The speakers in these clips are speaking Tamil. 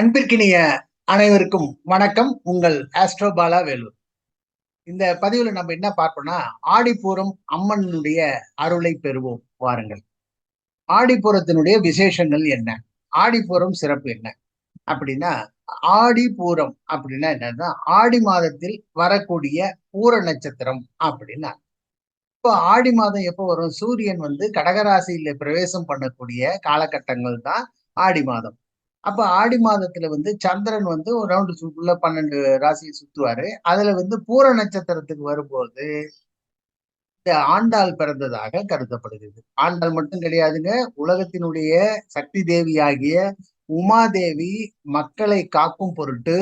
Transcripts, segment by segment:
அன்பிற்கினிய அனைவருக்கும் வணக்கம். உங்கள் ஆஸ்ட்ரோபாலா வேலு. இந்த பதிவுல நம்ம என்ன பார்ப்போம்னா ஆடிப்பூரம் அம்மனுடைய அருளை பெறுவோம். வாருங்கள். ஆடிப்பூரத்தினுடைய விசேஷங்கள் என்ன? ஆடிப்பூரம் சிறப்பு என்ன? அப்படின்னா ஆடிப்பூரம் அப்படின்னா என்னன்னா ஆடி மாதத்தில் வரக்கூடிய பூர நட்சத்திரம் அப்படின்னா. இப்போ ஆடி மாதம் எப்போ வரும்? சூரியன் வந்து கடகராசியில பிரவேசம் பண்ணக்கூடிய காலகட்டங்கள் தான் ஆடி மாதம். அப்ப ஆடி மாதத்துல வந்து சந்திரன் வந்து ஒரு ரவுண்டு சுற்றுல பன்னெண்டு ராசியை சுத்துவாரு. அதுல வந்து பூர நட்சத்திரத்துக்கு வரும்போது இந்த ஆண்டாள் பிறந்ததாக கருதப்படுகிறது. ஆண்டாள் மட்டும் கிடையாதுங்க உலகத்தினுடைய சக்தி தேவியாகிய உமாதேவி மக்களை காக்கும் பொருட்டு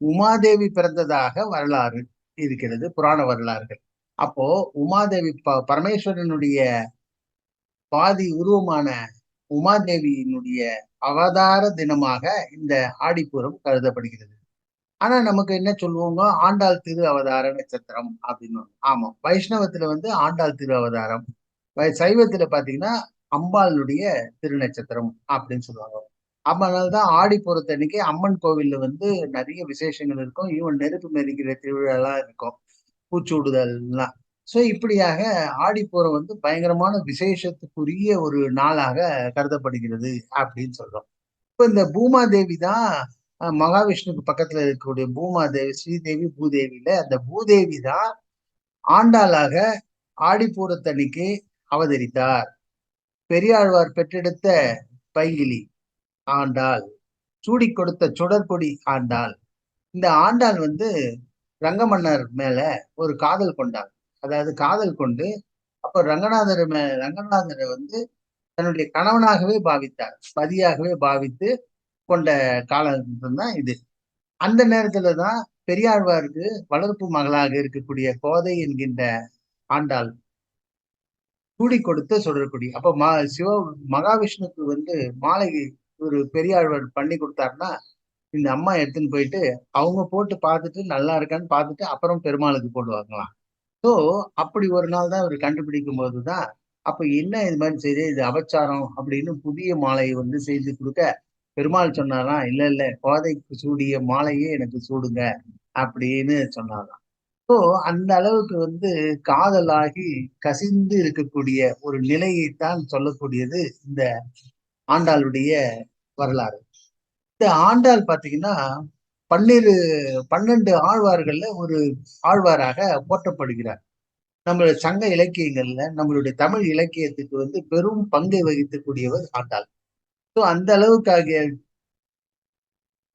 உமாதேவி பிறந்ததாக வரலாறு இருக்கிறது புராண வரலாறுகள். அப்போ உமாதேவி ப பரமேஸ்வரனுடைய பாதி உருவமான உமாதேவியினுடைய அவதார தினமாக இந்த ஆடிப்பூரம் கருதப்படுகிறது. ஆனா நமக்கு என்ன சொல்லுவோங்க ஆண்டாள் திரு அவதார நட்சத்திரம் அப்படின்னு ஆமா வைஷ்ணவத்துல வந்து ஆண்டாள் திரு அவதாரம். சைவத்துல பாத்தீங்கன்னா அம்பாளுடைய திருநட்சத்திரம் அப்படின்னு சொல்லுவாங்க. அதனாலதான் ஆடி அன்னைக்கு அம்மன் கோவில்ல வந்து நிறைய விசேஷங்கள் இருக்கும். ஈவன் நெருப்பு மெரிக்கிற திருவிழாலாம் இருக்கும். பூச்சூடுதல்லாம். ஸோ இப்படியாக ஆடிப்பூரம் வந்து பயங்கரமான விசேஷத்துக்குரிய ஒரு நாளாக கருதப்படுகிறது அப்படின்னு சொல்றோம். இப்போ இந்த பூமாதேவி தான் மகாவிஷ்ணுக்கு பக்கத்துல இருக்கக்கூடிய பூமாதேவி ஸ்ரீதேவி பூதேவியில அந்த பூதேவி தான் ஆண்டாளாக ஆடிப்பூரத்தன்னைக்கு அவதரித்தார். பெரியாழ்வார் பெற்றெடுத்த பைகிலி ஆண்டாள் சூடி கொடுத்த சுடற்கொடி ஆண்டாள். இந்த ஆண்டாள் வந்து ரங்கமன்னர் மேல ஒரு காதல் கொண்டாள். அதாவது காதல் கொண்டு அப்போ ரங்கநாதர் ரங்கநாதரை வந்து தன்னுடைய கணவனாகவே பாவித்தார். பதியாகவே பாவித்து கொண்ட காலம் தான் இது. அந்த நேரத்துல தான் பெரியாழ்வாருக்கு வளர்ப்பு மகளாக இருக்கக்கூடிய கோதை என்கின்ற ஆண்டாள் கூடி கொடுத்து சுடற்குடி. அப்ப மா சிவ மகாவிஷ்ணுக்கு வந்து மாலை ஒரு பெரியாழ்வார் பண்ணி கொடுத்தாருன்னா இந்த அம்மா எடுத்துன்னு போயிட்டு அவங்க போட்டு பார்த்துட்டு நல்லா இருக்கான்னு பார்த்துட்டு அப்புறம் பெருமாளுக்கு போடுவாங்களாம் ஸோ அப்படி ஒரு நாள் தான் அவர் கண்டுபிடிக்கும் போதுதான் அப்ப என்ன இது மாதிரி செய்யுது இது அபச்சாரம் அப்படின்னு புதிய மாலையை வந்து செய்து கொடுக்க பெருமாள் சொன்னாராம் இல்ல இல்ல கோதைக்கு சூடிய மாலையே எனக்கு சூடுங்க அப்படின்னு சொன்னாராம். ஸோ அந்த அளவுக்கு வந்து காதலாகி கசிந்து இருக்கக்கூடிய ஒரு நிலையைத்தான் சொல்லக்கூடியது இந்த ஆண்டாளுடைய வரலாறு. இந்த ஆண்டாள் பாத்தீங்கன்னா பன்னிரு பன்னெண்டு ஆழ்வார்கள்ல ஒரு ஆழ்வாராக போற்றப்படுகிறார். நம்மளுடைய சங்க இலக்கியங்கள்ல நம்மளுடைய தமிழ் இலக்கியத்துக்கு வந்து பெரும் பங்கை வகிக்கக்கூடியவர் ஆண்டாள். ஸோ அந்த அளவுக்காக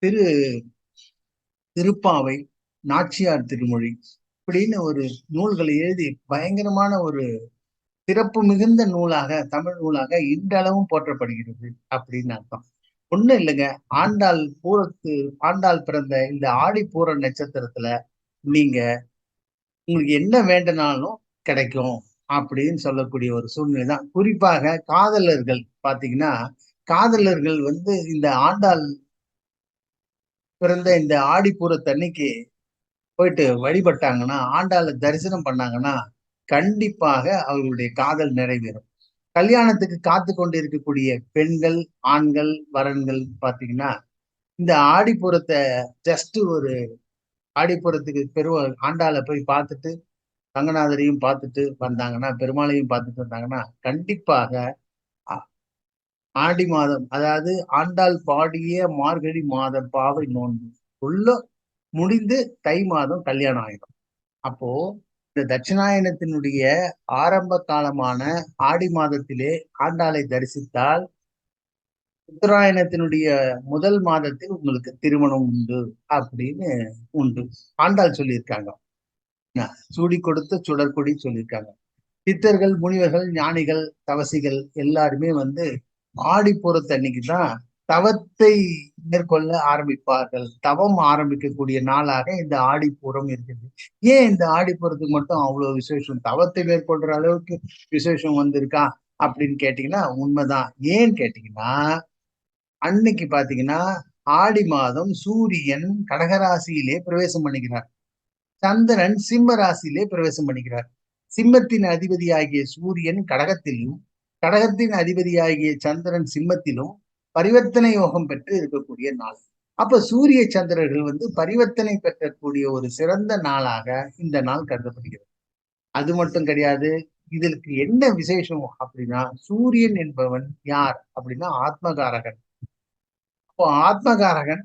திரு திருப்பாவை நாச்சியார் திருமொழி இப்படின்னு ஒரு நூல்களை எழுதி பயங்கரமான ஒரு சிறப்பு மிகுந்த நூலாக தமிழ் நூலாக இன்றளவும் போற்றப்படுகிறது அப்படின்னு அர்த்தம். ஒண்ணும் இல்லைங்க. ஆண்டாள் பூரத்து ஆண்டாள் பிறந்த இந்த ஆடி பூர நட்சத்திரத்துல நீங்க உங்களுக்கு என்ன வேண்டுனாலும் கிடைக்கும் அப்படின்னு சொல்லக்கூடிய ஒரு சூழ்நிலை தான் குறிப்பாக காதலர்கள் பாத்தீங்கன்னா காதலர்கள் வந்து இந்த ஆண்டாள் பிறந்த இந்த ஆடிப்பூரத்தன்னைக்கு போயிட்டு வழிபட்டாங்கன்னா ஆண்டாளை தரிசனம் பண்ணாங்கன்னா கண்டிப்பாக அவர்களுடைய காதல் நிறைவேறும். கல்யாணத்துக்கு காத்து கொண்டு இருக்கக்கூடிய பெண்கள் ஆண்கள் வரன்கள் பாத்தீங்கன்னா இந்த ஆடிப்புறத்தை ஜஸ்ட் ஒரு ஆடிப்புறத்துக்கு பெரும் ஆண்டாள போய் பார்த்துட்டு ரங்கநாதரையும் பார்த்துட்டு வந்தாங்கன்னா பெருமாளையும் பார்த்துட்டு வந்தாங்கன்னா கண்டிப்பாக ஆடி மாதம் அதாவது ஆண்டாள் பாடிய மார்கழி மாதம் பாவை நோன்பு உள்ள முடிந்து தை மாதம் கல்யாணம் ஆயிடும். அப்போ இந்த தட்சிணாயனத்தினுடைய ஆரம்ப காலமான ஆடி மாதத்திலே ஆண்டாளை தரிசித்தால் உத்தராயணத்தினுடைய முதல் மாதத்தில் உங்களுக்கு திருமணம் உண்டு அப்படின்னு உண்டு. ஆண்டாள் சொல்லியிருக்காங்க. சூடி கொடுத்த சுடற்கொடி சொல்லியிருக்காங்க. சித்தர்கள் முனிவர்கள் ஞானிகள் தவசிகள் எல்லாருமே வந்து ஆடி அன்னைக்கு தான் தவத்தை மேற்கொள்ள ஆரம்பிப்பார்கள். தவம் ஆரம்பிக்கக்கூடிய நாளாக இந்த ஆடிப்பூரம் இருக்குது ஏன் இந்த ஆடிப்பூரத்துக்கு மட்டும் அவ்வளவு விசேஷம்? தவத்தை மேற்கொள்ற அளவுக்கு விசேஷம் வந்திருக்கா? அப்படின்னு கேட்டீங்கன்னா உண்மைதான். ஏன்னு கேட்டீங்கன்னா அன்னைக்கு பாத்தீங்கன்னா ஆடி மாதம் சூரியன் கடகராசியிலே பிரவேசம் பண்ணிக்கிறார். சந்திரன் சிம்ம ராசியிலே பிரவேசம் பண்ணிக்கிறார். சிம்மத்தின் அதிபதியாகிய சூரியன் கடகத்திலும் கடகத்தின் அதிபதியாகிய சந்திரன் சிம்மத்திலும் பரிவர்த்தனை யோகம் பெற்று இருக்கக்கூடிய நாள். அப்ப சூரிய சந்திரர்கள் வந்து பரிவர்த்தனை பெற்றக்கூடிய ஒரு சிறந்த நாளாக இந்த நாள் கருதப்படுகிறது. அது மட்டும் கிடையாது இதற்கு என்ன விசேஷம் அப்படின்னா சூரியன் என்பவன் யார் அப்படின்னா ஆத்மகாரகன். அப்போ ஆத்மகாரகன்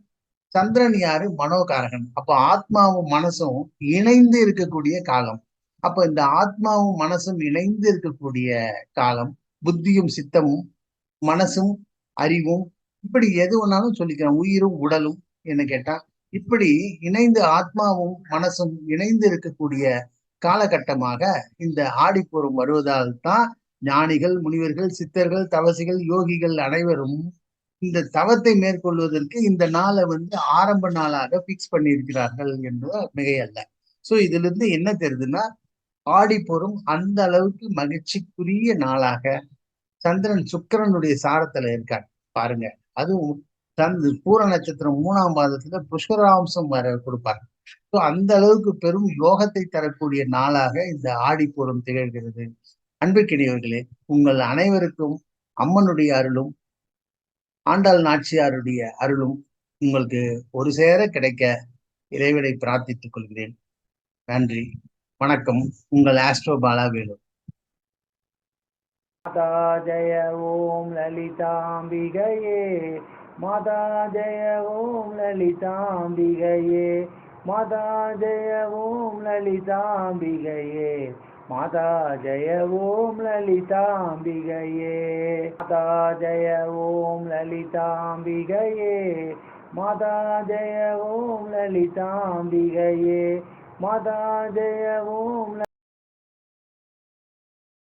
சந்திரன் யாரு? மனோகாரகன். அப்போ ஆத்மாவும் மனசும் இணைந்து இருக்கக்கூடிய காலம். அப்ப இந்த ஆத்மாவும் மனசும் இணைந்து இருக்கக்கூடிய காலம் புத்தியும் சித்தமும் மனசும் அறிவும் இப்படி எது வேணாலும் சொல்லிக்கிறேன். உயிரும் உடலும் என்ன கேட்டா இப்படி இணைந்து ஆத்மாவும் மனசும் இணைந்து இருக்கக்கூடிய காலகட்டமாக இந்த ஆடிப்பூரம் வருவதால் தான் ஞானிகள் முனிவர்கள் சித்தர்கள் தவசிகள் யோகிகள் அனைவரும் இந்த தவத்தை மேற்கொள்வதற்கு இந்த நாளை வந்து ஆரம்ப நாளாக பிக்ஸ் பண்ணியிருக்கிறார்கள் என்பது மிகையல்ல. ஸோ இதுல இருந்து என்ன தெரியுதுன்னா ஆடிப்பூரம் அந்த அளவுக்கு மகிழ்ச்சிக்குரிய நாளாக சந்திரன் சுக்கிரனுடைய சாரத்துல இருக்கார். பாருங்க. அதுவும் தந்து பூர நட்சத்திரம் மூணாம் பாதத்துல புஷ்கராம்சம் வர கொடுப்பாங்க. ஸோ அந்த அளவுக்கு பெரும் யோகத்தை தரக்கூடிய நாளாக இந்த ஆடிப்பூரம் திகழ்கிறது. அன்புக்கினியவர்களே உங்கள் அனைவருக்கும் அம்மனுடைய அருளும் ஆண்டாள் நாச்சியாருடைய அருளும் உங்களுக்கு ஒரு சேர கிடைக்க இறைவனை பிரார்த்தித்துக் கொள்கிறேன். நன்றி. வணக்கம். உங்கள் ஆஸ்ட்ரோ பாலா வேலு. माता जय ॐ ललिताम्बिकये माता जय ॐ ललिताम्बिकये माता जय ॐ ललिताम्बिकये माता जय ॐ ललिताम्बिकये माता जय ॐ ललिताम्बिकये माता जय ॐ ललिताम्बिकये माता जय ॐ